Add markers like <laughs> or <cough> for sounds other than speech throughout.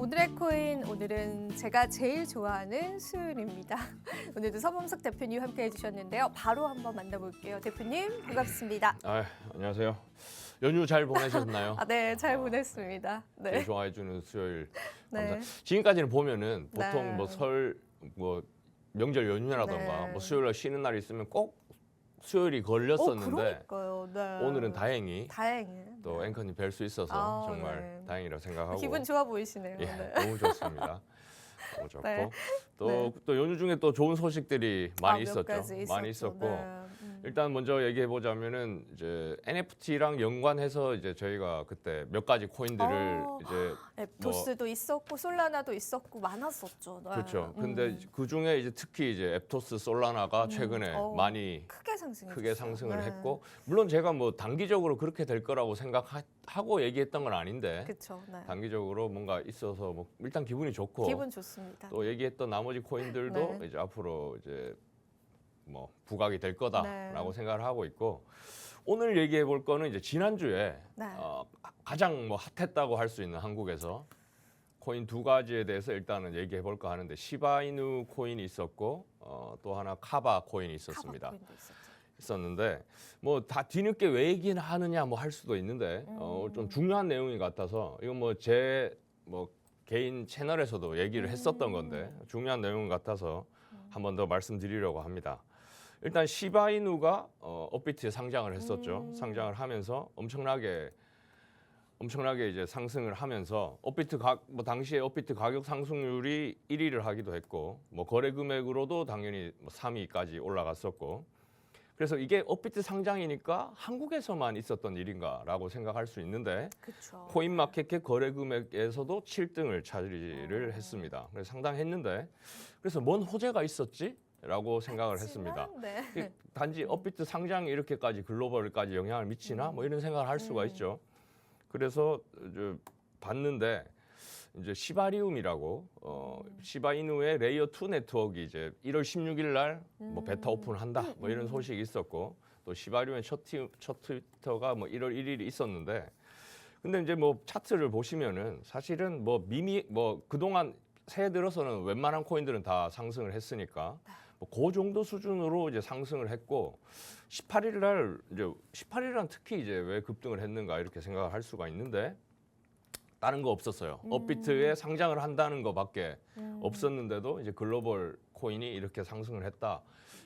오늘의 코인 오늘은 제가 제일 좋아하는 수요일입니다. <laughs> 오늘도 서범석 대표님 함께 해주셨는데요. 바로 한번 만나볼게요. 대표님 반갑습니다. 아, 안녕하세요. 연휴 잘 보내셨나요? <laughs> 아, 네, 잘 보냈습니다. 네. 네, 좋아해 주는 수요일 네, 감사. 지금까지는 보면은 보통 네. 뭐설뭐 명절 연휴라던가 네. 뭐 수요일 날 쉬는 날 있으면 꼭 수요일이 어, 걸렸었는데 그러니까요. 네. 오늘은 다행히 다행히 또 앵커님 뵐 수 있어서 아, 정말 네. 다행이라 생각하고 기분 좋아 보이시네요. 예, 네. 너무 좋습니다. 너무 좋고 <laughs> 네. 또, 네. 또 연휴 중에 또 좋은 소식들이 많이 아, 몇 있었죠. 많이. 있었고 네. 음. 일단 먼저 얘기해 보자면은 이제 NFT랑 연관해서 이제 저희가 그때 몇 가지 코인들을 어, 이제 앱토스도 있었고 솔라나도 있었고 많았었죠. 네. 그렇죠. 근데 음. 그 중에 이제 특히 이제 앱토스 솔라나가 음, 최근에 어. 많이 크게 상승했어요. 크게 상승을 네. 했고 물론 제가 뭐 단기적으로 그렇게 될 거라고 생각하고 얘기했던 건 아닌데 그렇죠. 네. 단기적으로 뭔가 있어서 뭐 일단 기분이 좋고 기분 좋습니다. 또 얘기했던 나머지 코인들도 네. 이제 앞으로 이제 뭐 부각이 될 거다라고 네. 생각을 하고 있고 오늘 얘기해 볼 거는 이제 지난주에 네. 어, 가장 뭐 핫했다고 할 수 있는 한국에서 코인 두 가지에 대해서 일단은 얘기해 볼까 하는데 시바이누 코인이 있었고 어, 또 하나 카바 코인이 있었습니다. 카바. 있었는데 뭐 다 뒤늦게 왜 얘기하느냐 뭐 할 수도 있는데 어, 음. 좀 중요한 내용이 같아서 이건 뭐 제뭐 개인 채널에서도 얘기를 했었던 음. 건데 중요한 내용 같아서 한 번 더 말씀드리려고 합니다. 일단 시바이누가 어, 업비트에 상장을 했었죠. 음. 상장을 하면서 엄청나게 엄청나게 이제 상승을 하면서 업비트 가, 뭐 당시에 업비트 가격 상승률이 1위를 하기도 했고 뭐 거래 금액으로도 당연히 뭐 3위까지 올라갔었고 그래서 이게 업비트 상장이니까 한국에서만 있었던 일인가라고 생각할 수 있는데 그렇죠. 코인마켓캡 거래 금액에서도 7등을 차지를 어. 했습니다. 그래서 상당했는데 그래서 뭔 호재가 있었지? 라고 생각을 했습니다. 네. 단지 업비트 상장이 이렇게까지 글로벌까지 영향을 미치나 뭐 이런 생각을 할 수가 음. 있죠. 그래서 봤는데 이제 시바리움이라고 어 음. 시바이누의 레이어 2 네트워크 이제 1월 16일 날 뭐 베타 음. 오픈한다 뭐 이런 소식이 있었고 또 시바리움의 첫, 티, 첫 트위터가 뭐 1월 1일이 있었는데 근데 이제 뭐 차트를 보시면은 사실은 뭐 미미 뭐 그동안 새해 들어서는 웬만한 코인들은 다 상승을 했으니까 뭐그 정도 수준으로 이제 상승을 했고 18일 날 이제 18일 날 특히 이제 왜 급등을 했는가 이렇게 생각을 할 수가 있는데 다른 거 없었어요. 음. 업비트에 상장을 한다는 거밖에 음. 없었는데도 이제 글로벌 코인이 이렇게 상승을 했다.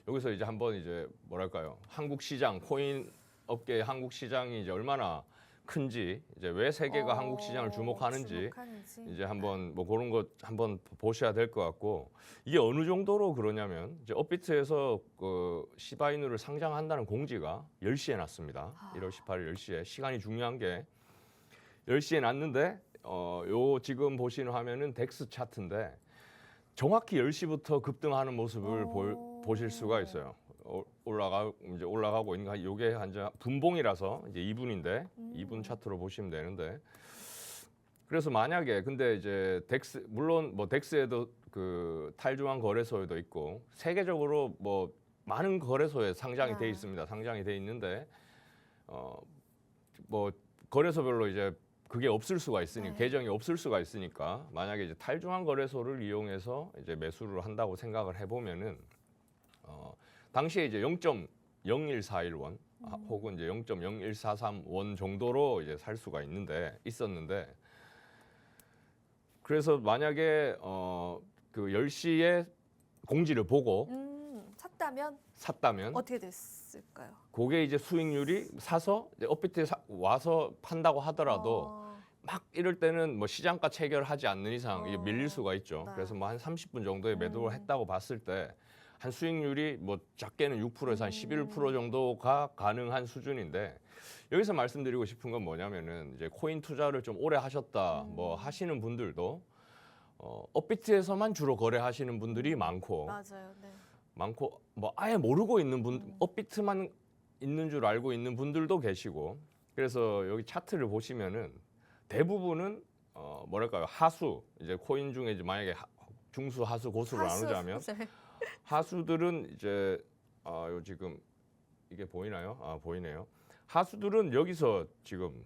여기서 이제 한번 이제 뭐랄까요? 한국 시장 코인 업계의 한국 시장이 이제 얼마나 큰지 이제 왜 세계가 어, 한국 시장을 주목하는지 주목하는지. 이제 한번 뭐 그런 것 한번 보셔야 될 것 같고 이게 어느 정도로 그러냐면 이제 업비트에서 그 시바이누를 상장한다는 공지가 10시에 났습니다. 아. 1월 18일 10시에 시간이 중요한 게 10시에 났는데 어 요 지금 보시는 화면은 덱스 차트인데 정확히 10시부터 급등하는 모습을 볼, 오. 보실 수가 있어요. 어, 올라가 이제 올라가고 있는 거 요게 한 자- 분봉이라서 이제 2분인데 음. 2분 차트로 보시면 되는데 그래서 만약에 근데 이제 덱스 물론 뭐 덱스에도 그 탈중앙 거래소에도 있고 세계적으로 뭐 많은 거래소에 상장이 돼 네. 있습니다. 상장이 돼 있는데 어 뭐 거래소별로 이제 그게 없을 수가 있으니 네. 계정이 없을 수가 있으니까 만약에 이제 탈중앙 거래소를 이용해서 이제 매수를 한다고 생각을 해보면은 어 당시에 이제 0.0141원 아, 음. 혹은 이제 0.0143원 정도로 이제 살 수가 있는데 있었는데 그래서 만약에 어 그 10시에 공지를 보고 음, 샀다면 샀다면 어떻게 됐을까요? 그게 이제 수익률이 사서 업비트에 사- 와서 판다고 하더라도 어, 막 이럴 때는 뭐 시장가 체결하지 않는 이상 이게 어, 밀릴 수가 있죠. 네. 그래서 뭐 한 30분 정도에 매도를 음. 했다고 봤을 때 한 수익률이 뭐 작게는 6%에서 한 음. 11% 정도가 가능한 수준인데 여기서 말씀드리고 싶은 건 뭐냐면은 이제 코인 투자를 좀 오래 하셨다 음. 뭐 하시는 분들도 어, 업비트에서만 주로 거래하시는 분들이 많고 맞아요. 네. 많고 뭐 아예 모르고 있는 분 음. 업비트만 있는 줄 알고 있는 분들도 계시고 그래서 여기 차트를 보시면은 대부분은 어 뭐랄까요 하수 이제 코인 중에 이제 만약에 하- 중수 하수 고수를 하수- 나누자면 네. <laughs> 하수들은 이제 아요 지금 이게 보이나요? 아 보이네요. 하수들은 여기서 지금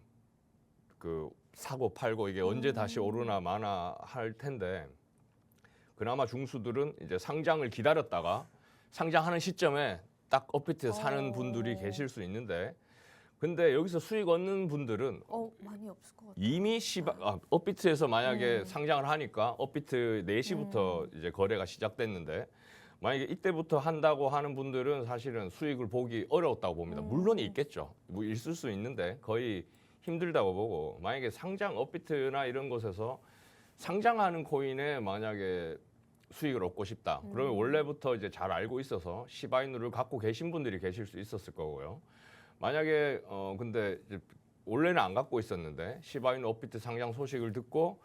그 사고 팔고 이게 언제 다시 오르나 마나 할 텐데 그나마 중수들은 이제 상장을 기다렸다가 상장하는 시점에 딱 업비트에 사는 어. 분들이 계실 수 있는데 근데 여기서 수익 얻는 분들은 어 많이 없을 것 같아요. 이미 시바 아, 업비트에서 만약에 음. 상장을 하니까 업비트 4시부터 이제 거래가 시작됐는데 만약에 이때부터 한다고 하는 분들은 사실은 수익을 보기 어려웠다고 봅니다. 음. 물론 있겠죠. 뭐 있을 수 있는데 거의 힘들다고 보고 만약에 상장 업비트나 이런 곳에서 상장하는 코인에 만약에 수익을 얻고 싶다. 그러면 음. 원래부터 이제 잘 알고 있어서 시바이누를 갖고 계신 분들이 계실 수 있었을 거고요. 만약에 어 근데 원래는 안 갖고 있었는데 시바이누 업비트 상장 소식을 듣고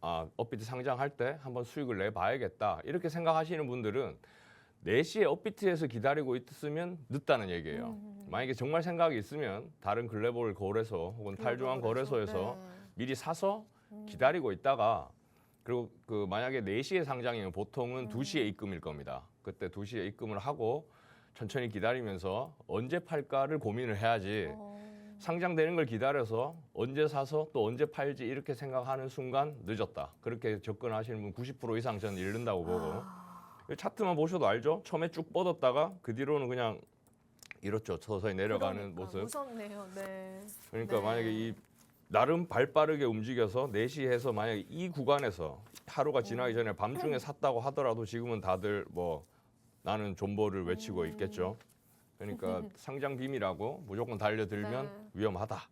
아 업비트 상장할 때 한번 수익을 내봐야겠다 이렇게 생각하시는 분들은 4시에 업비트에서 기다리고 있으면 늦다는 얘기예요. 음. 만약에 정말 생각이 있으면 다른 글래볼 거래소 혹은 탈중앙 거래소에서 네. 미리 사서 음. 기다리고 있다가 그리고 그 만약에 4시에 상장이면 보통은 음. 2시에 입금일 겁니다. 그때 2시에 입금을 하고 천천히 기다리면서 언제 팔까를 고민을 해야지 어. 상장되는 걸 기다려서 언제 사서 또 언제 팔지 이렇게 생각하는 순간 늦었다. 그렇게 접근하시는 분 90% 이상 저는 잃는다고 보고 아. 차트만 보셔도 알죠. 처음에 쭉 뻗었다가 그 뒤로는 그냥 이렇죠. 서서히 내려가는 그러니까, 모습. 무섭네요. 네. 그러니까 네. 만약에 이 나름 발 빠르게 움직여서 4시 해서 만약에 이 구간에서 하루가 지나기 전에 밤중에 <laughs> 샀다고 하더라도 지금은 다들 뭐 나는 존버를 외치고 음. 있겠죠. 그러니까 <laughs> 상장 비밀하고 무조건 달려들면 네. 위험하다.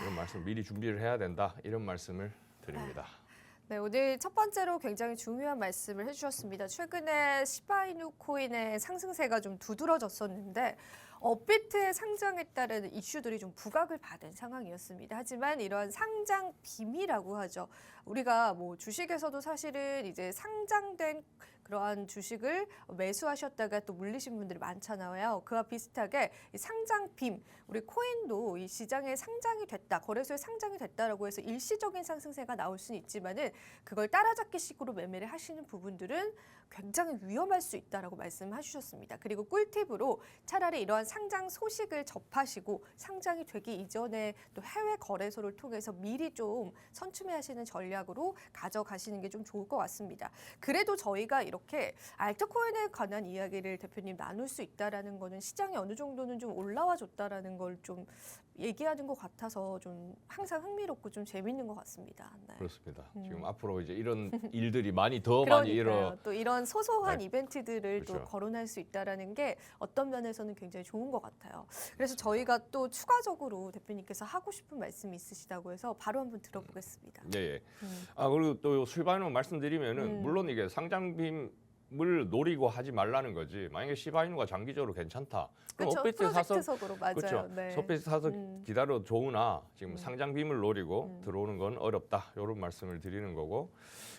이런 말씀 미리 준비를 해야 된다. 이런 말씀을 드립니다. 네, 오늘 첫 번째로 굉장히 중요한 말씀을 해주셨습니다. 최근에 시바이누 코인의 상승세가 좀 두드러졌었는데 업비트의 상장에 따른 이슈들이 좀 부각을 받은 상황이었습니다. 하지만 이런 상장 비밀이라고 하죠. 우리가 뭐 주식에서도 사실은 이제 상장된 그러한 주식을 매수하셨다가 또 물리신 분들이 많잖아요. 그와 비슷하게 이 상장 빔, 우리 코인도 이 시장에 상장이 됐다, 거래소에 상장이 됐다라고 해서 일시적인 상승세가 나올 수는 있지만은 그걸 따라잡기 식으로 매매를 하시는 부분들은 굉장히 위험할 수 있다라고 말씀하셨습니다. 그리고 꿀팁으로 차라리 이러한 상장 소식을 접하시고 상장이 되기 이전에 또 해외 거래소를 통해서 미리 좀 선추매하시는 전략으로 가져가시는 게 좀 좋을 것 같습니다. 그래도 저희가 이렇게 알트코인에 관한 이야기를 대표님 나눌 수 있다라는 거는 시장이 어느 정도는 좀 올라와 줬다라는 걸 좀 얘기하는 것 같아서 좀 항상 흥미롭고 좀 재밌는 것 같습니다. 네. 그렇습니다. 음. 지금 앞으로 이제 이런 <laughs> 일들이 많이 더 많이 일어. 또 이런 소소한 네. 이벤트들을 또 그렇죠. 거론할 수 있다라는 게 어떤 면에서는 굉장히 좋은 것 같아요. 그래서 저희가 또 추가적으로 대표님께서 하고 싶은 말씀이 있으시다고 해서 바로 한번 들어보겠습니다. 예, 예. 음. 아 그리고 또 실바이노 말씀드리면은 음. 물론 이게 상장빔 을 노리고 하지 말라는 거지. 만약에 시바이노가 장기적으로 괜찮다. 그럼. 업비트 사서. 그렇죠. 네. 서비스 사서 음. 기다려 좋으나 지금 음. 상장 빔을 노리고 음. 들어오는 건 어렵다. 이런 말씀을 드리는 거고.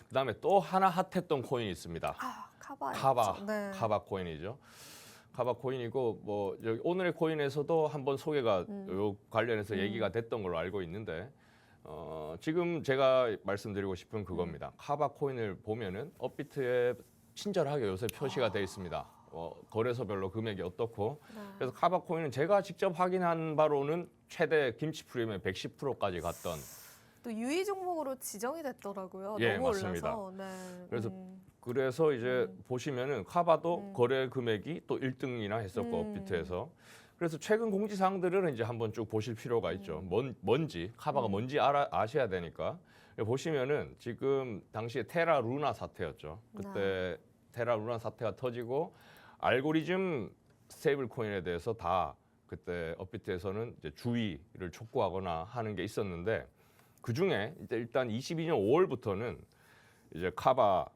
그다음에 또 하나 핫했던 코인이 있습니다. 아 카바. 카바, 네. 카바 코인이죠. 카바 코인이고 뭐 오늘의 코인에서도 한번 소개가 음. 요 관련해서 음. 얘기가 됐던 걸로 알고 있는데 어, 지금 제가 말씀드리고 싶은 그겁니다. 음. 카바 코인을 보면은 업비트에 친절하게 요새 표시가 돼 있습니다. 어, 거래소별로 금액이 어떻고 네. 그래서 카바 코인은 제가 직접 확인한 바로는 최대 김치 프리미엄 110%까지 갔던 또 유의 종목으로 지정이 됐더라고요. 예, 너무 맞습니다. 올라서. 네. 그래서 음. 그래서 이제 음. 보시면은 카바도 음. 거래 금액이 또 1등이나 했었고 음. 업비트에서 그래서 최근 공지사항들을 이제 한번 쭉 보실 필요가 있죠. 음. 뭔 뭔지 카바가 음. 뭔지 알아 아셔야 되니까 보시면은 지금 당시에 테라 루나 사태였죠. 그때 테라 루나 사태가 터지고 알고리즘 스테이블 코인에 대해서 다 그때 업비트에서는 이제 주의를 촉구하거나 하는 게 있었는데 그 중에 이제 일단 22년 5월부터는 이제 카바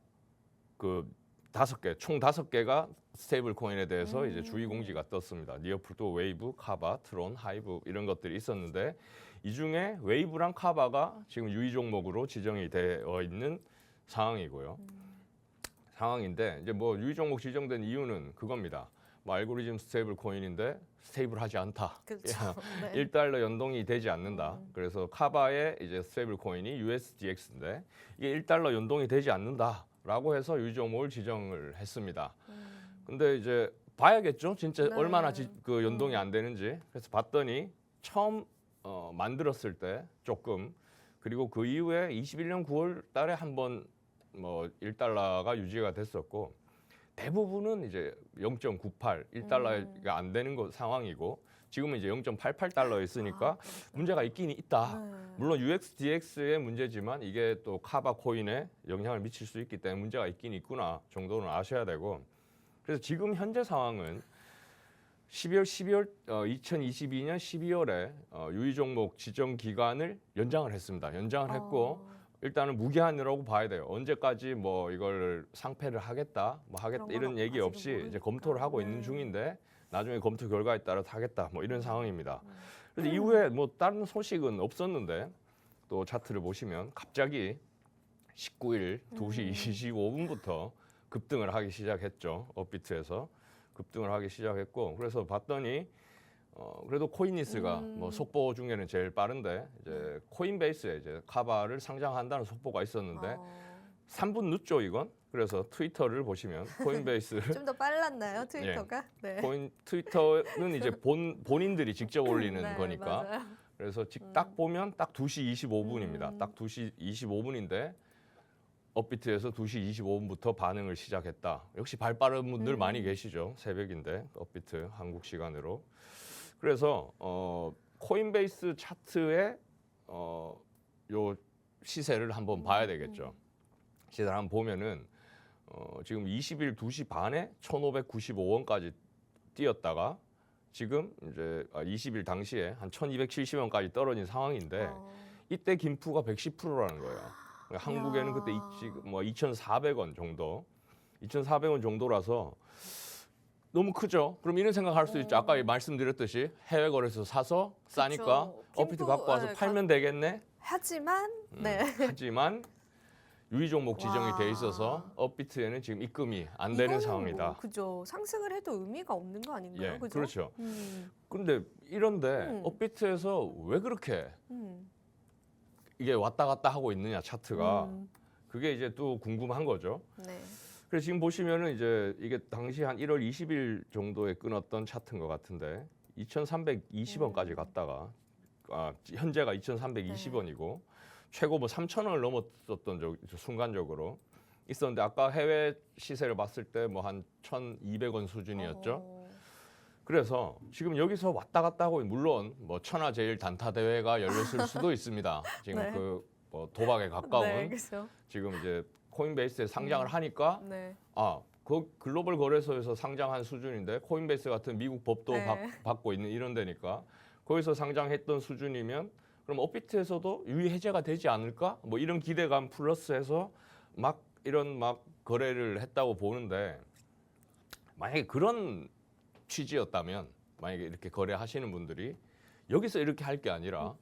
그 다섯 개, 총 다섯 개가 스테이블 코인에 대해서 이제 음. 주의 공지가 떴습니다. 니어풀도 웨이브, 카바, 트론, 하이브 이런 것들이 있었는데 이 중에 웨이브랑 카바가 지금 유의 종목으로 지정이 되어 있는 상황이고요. 상황인데 이제 뭐 유의 종목 지정된 이유는 그겁니다. 뭐 알고리즘 스테이블 코인인데 스테이블하지 않다. 그렇죠. 네. 1달러 연동이 되지 않는다. 음. 그래서 카바의 이제 스테이블 코인이 USDX인데 이게 1달러 연동이 되지 않는다라고 해서 유종목을 지정을 했습니다. 음. 근데 이제 봐야겠죠. 진짜 네. 얼마나 지, 그 연동이 음. 안 되는지. 그래서 봤더니 처음 어, 만들었을 때 조금 그리고 그 이후에 21년 9월 달에 한번 뭐 1달러가 유지가 됐었고 대부분은 이제 0.98, 1달러가 안 되는 거 상황이고 지금은 이제 0.88달러에 있으니까 아, 문제가 있긴 있다. 네. 물론 UXDX의 문제지만 이게 또 카바 코인에 영향을 미칠 수 있기 때문에 문제가 있긴 있구나 정도는 아셔야 되고 그래서 지금 현재 상황은 12월 12월 어, 2022년 12월에 어, 유의 종목 지정 기간을 연장을 했습니다. 연장을 했고 어, 일단은 무기한이라고 봐야 돼요. 언제까지 뭐 이걸 상패를 하겠다, 뭐 하겠다 이런 얘기 없이 이제 모르니까. 검토를 하고 네. 있는 중인데 나중에 검토 결과에 따라 하겠다, 뭐 이런 상황입니다. 음. 그런데 이후에 뭐 다른 소식은 없었는데 또 차트를 보시면 갑자기 19일 2시 음. 25분부터 급등을 하기 시작했죠. 업비트에서 급등을 하기 시작했고 그래서 봤더니 어 그래도 코인니스가 음. 뭐 속보 중에는 제일 빠른데 이제 코인베이스에 이제 카바를 상장한다는 속보가 있었는데 어, 3분 늦죠 이건. 그래서 트위터를 보시면 <laughs> 코인베이스를 좀더 빨랐나요 트위터가? 네. 예. 코인 트위터는 이제 본 본인들이 직접 올리는 네, 거니까 맞아요. 그래서 직 딱 보면 딱 2시 25분입니다. 음. 딱 2시 25분인데 업비트에서 2시 25분부터 반응을 시작했다. 역시 발 빠른 분들 음. 많이 계시죠. 새벽인데 업비트 한국 시간으로. 그래서 어 코인베이스 차트의 어 요 시세를 한번 봐야 되겠죠. 시세를 한번 보면은 어 지금 20일 2시 반에 1,595원까지 뛰었다가 지금 이제 아, 20일 당시에 한 1,270원까지 떨어진 상황인데 어, 이때 김프가 110%라는 거예요. 그러니까 한국에는 그때 이, 야. 지금 뭐 2,400원 정도, 2,400원 정도라서 너무 크죠. 그럼 이런 생각할 수 있죠. 아까 어. 말씀드렸듯이 해외 거래소 사서 싸니까 그쵸. 어피트 갖고 와서 네, 팔면 되겠네. 하지만 음, 네. 하지만 유의 종목 지정이 와. 돼 있어서 업비트에는 지금 입금이 안 되는 이거는 상황이다. 뭐, 그죠. 상승을 해도 의미가 없는 거 아닌가요? 예, 그죠? 그렇죠. 음, 근데 이런데 음. 업비트에서 왜 그렇게 음, 이게 왔다 갔다 하고 있느냐 차트가 음, 그게 이제 또 궁금한 거죠. 네. 그래서 지금 보시면은 이제 이게 당시 한 1월 20일 정도에 끊었던 차트인 것 같은데 2,320원까지 음. 갔다가 아, 현재가 2,320원이고 최고 뭐 3,000원을 넘었었던 적 순간적으로 있었는데 아까 해외 시세를 봤을 때 뭐 한 1,200원 수준이었죠. 어, 그래서 지금 여기서 왔다 갔다 하고 물론 뭐 천하 제일 단타 대회가 열렸을 수도 있습니다. 지금 <laughs> 네. 그뭐 도박에 가까운 네, 그렇죠. 지금 이제 코인베이스에 상장을 음. 하니까 네. 아, 그 글로벌 거래소에서 상장한 수준인데 코인베이스 같은 미국 법도 네. 받, 받고 있는 이런 데니까 거기서 상장했던 수준이면 그럼 업비트에서도 유의 해제가 되지 않을까? 뭐 이런 기대감 플러스해서 막 이런 막 거래를 했다고 보는데 만약에 그런 취지였다면 만약에 이렇게 거래하시는 분들이 여기서 이렇게 할 게 아니라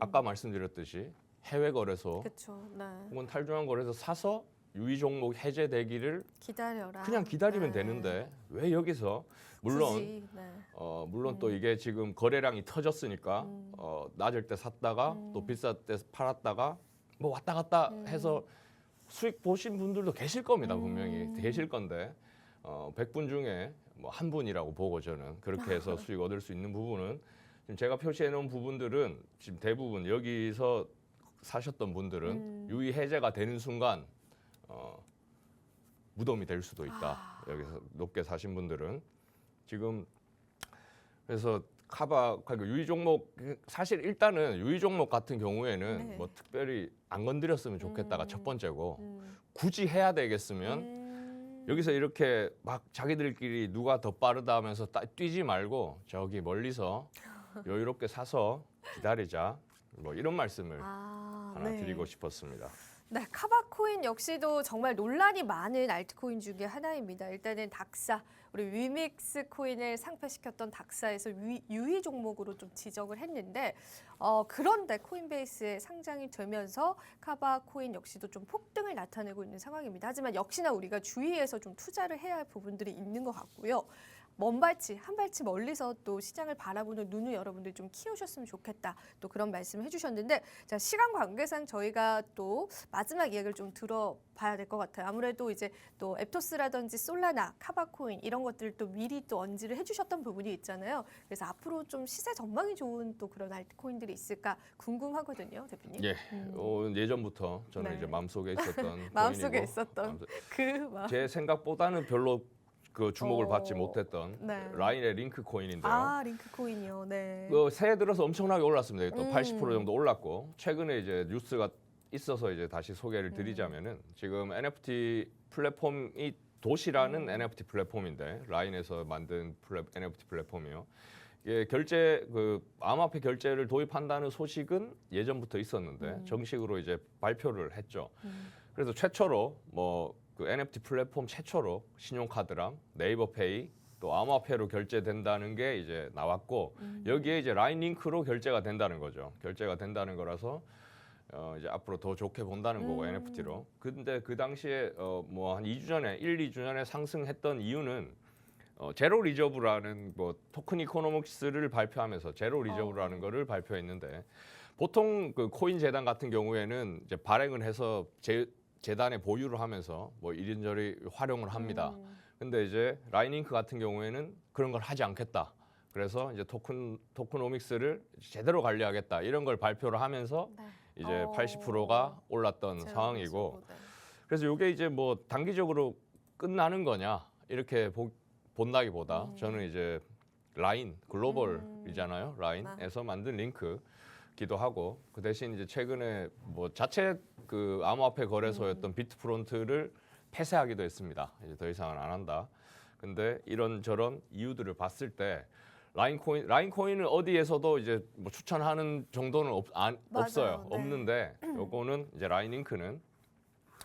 아까 말씀드렸듯이 해외 거래소 그렇죠. 네. 혹은 탈중앙 거래소 사서 유의 종목 해제되기를 기다려라. 그냥 기다리면 네. 되는데 왜 여기서 물론 굳이, 네. 어 물론 음. 또 이게 지금 거래량이 터졌으니까 음. 어 낮을 때 샀다가 음. 또 비쌀 때 팔았다가 뭐 왔다 갔다 음. 해서 수익 보신 분들도 계실 겁니다 분명히 음. 계실 건데 어 100분 중에 뭐 한 분이라고 보고 저는 그렇게 해서 <laughs> 수익 얻을 수 있는 부분은 지금 제가 표시해 놓은 부분들은 지금 대부분 여기서 사셨던 분들은 음. 유의 해제가 되는 순간 어, 무덤이 될 수도 있다. 아. 여기서 높게 사신 분들은 지금 그래서 카바 그러니까 유의 종목 사실 일단은 유의 종목 같은 경우에는 네. 뭐 특별히 안 건드렸으면 좋겠다가 음. 첫 번째고 음. 굳이 해야 되겠으면 음. 여기서 이렇게 막 자기들끼리 누가 더 빠르다 하면서 따, 뛰지 말고 저기 멀리서 <laughs> 여유롭게 사서 기다리자 뭐 이런 말씀을 아, 하나 네. 드리고 싶었습니다. 네, 카바코인 역시도 정말 논란이 많은 알트코인 중에 하나입니다. 일단은 닥사, 우리 위믹스 코인을 상패시켰던 닥사에서 유, 유의 종목으로 좀 지적을 했는데 어, 그런데 코인베이스에 상장이 되면서 카바코인 역시도 좀 폭등을 나타내고 있는 상황입니다. 하지만 역시나 우리가 주의해서 좀 투자를 해야 할 부분들이 있는 것 같고요. 먼 발치, 한 발치 멀리서 또 시장을 바라보는 눈을 여러분들 좀 키우셨으면 좋겠다. 또 그런 말씀을 해주셨는데, 자, 시간 관계상 저희가 또 마지막 이야기를 좀 들어봐야 될 것 같아요. 아무래도 이제 또 앱토스라든지 솔라나, 카바코인 이런 것들 또 미리 또 언지를 해주셨던 부분이 있잖아요. 그래서 앞으로 좀 시세 전망이 좋은 또 그런 알트코인들이 있을까 궁금하거든요, 대표님. 예, 음. 어, 예전부터 저는 네. 이제 마음속에 있었던 <laughs> 마음속에 있었던 마음속- 그 막. 제 생각보다는 별로 그 주목을 어, 받지 못했던 네. 라인의 링크 코인인데요. 아, 링크 코인이요. 네. 그 새해 들어서 엄청나게 올랐습니다. 또 음. 80% 정도 올랐고 최근에 이제 뉴스가 있어서 이제 다시 소개를 음. 드리자면은 지금 NFT 플랫폼이 도시라는 음. NFT 플랫폼인데 라인에서 만든 플랫, NFT 플랫폼이요. 이게 결제 그 암호화폐 결제를 도입한다는 소식은 예전부터 있었는데 음. 정식으로 이제 발표를 했죠. 음. 그래서 최초로 뭐 그 NFT 플랫폼 최초로 신용카드랑 네이버페이 또 암호화폐로 결제된다는 게 이제 나왔고 음. 여기에 이제 라인 링크로 결제가 된다는 거죠. 결제가 된다는 거라서 어 이제 앞으로 더 좋게 본다는 거고 음. NFT로. 근데 그 당시에 어 뭐 한 2주 전에 1, 2주 전에 상승했던 이유는 어 제로 리저브라는 뭐 토큰 이코노믹스를 발표하면서 제로 리저브라는 어. 거를 발표했는데 보통 그 코인 재단 같은 경우에는 이제 발행을 해서 재, 재단에 보유를 하면서 뭐 이런저런 활용을 합니다. 음. 근데 이제 라인링크 같은 경우에는 그런 걸 하지 않겠다. 그래서 이제 토큰 토크노믹스를 제대로 관리하겠다 이런 걸 발표를 하면서 네. 이제 어. 80%가 올랐던 상황이고 네. 그래서 이게 이제 뭐 단기적으로 끝나는 거냐 이렇게 보, 본다기보다 음. 저는 이제 라인 글로벌이잖아요 라인에서 만든 링크 기도 하고 그 대신 이제 최근에 뭐 자체 그 암호화폐 거래소였던 음. 비트프론트를 폐쇄하기도 했습니다 이제 더 이상은 안 한다 근데 이런 저런 이유들을 봤을 때 라인 코인 라인 코인을 어디에서도 이제 뭐 추천하는 정도는 없, 안, 맞아요. 없어요 네. 없는데 <clears throat> 요거는 이제 라인 링크는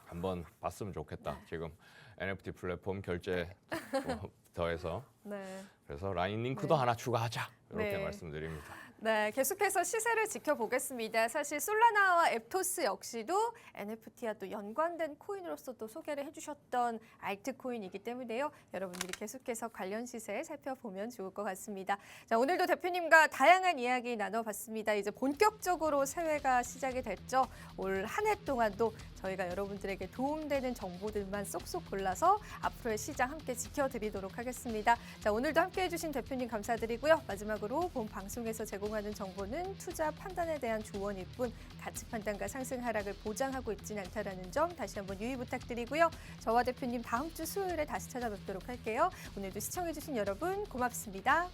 한번 봤으면 좋겠다. 네. 지금 NFT 플랫폼 결제 <laughs> 뭐 더해서 네. 그래서 라인 링크도 네. 하나 추가하자 이렇게 네. 말씀드립니다. 네, 계속해서 시세를 지켜보겠습니다. 사실 솔라나와 앱토스 역시도 NFT와 또 연관된 코인으로서 또 소개를 해주셨던 알트코인이기 때문에요. 여러분들이 계속해서 관련 시세 살펴보면 좋을 것 같습니다. 자, 오늘도 대표님과 다양한 이야기 나눠봤습니다. 이제 본격적으로 새해가 시작이 됐죠. 올 한 해 동안도 저희가 여러분들에게 도움되는 정보들만 쏙쏙 골라서 앞으로의 시장 함께 지켜드리도록 하겠습니다. 자, 오늘도 함께 해주신 대표님 감사드리고요. 마지막으로 본 방송에서 제공 하는 정보는 투자 판단에 대한 조언일 뿐 가치 판단과 상승 하락을 보장하고 있진 않다라는 점 다시 한번 유의 부탁드리고요. 저와 대표님 다음 주 수요일에 다시 찾아뵙도록 할게요. 오늘도 시청해주신 여러분 고맙습니다.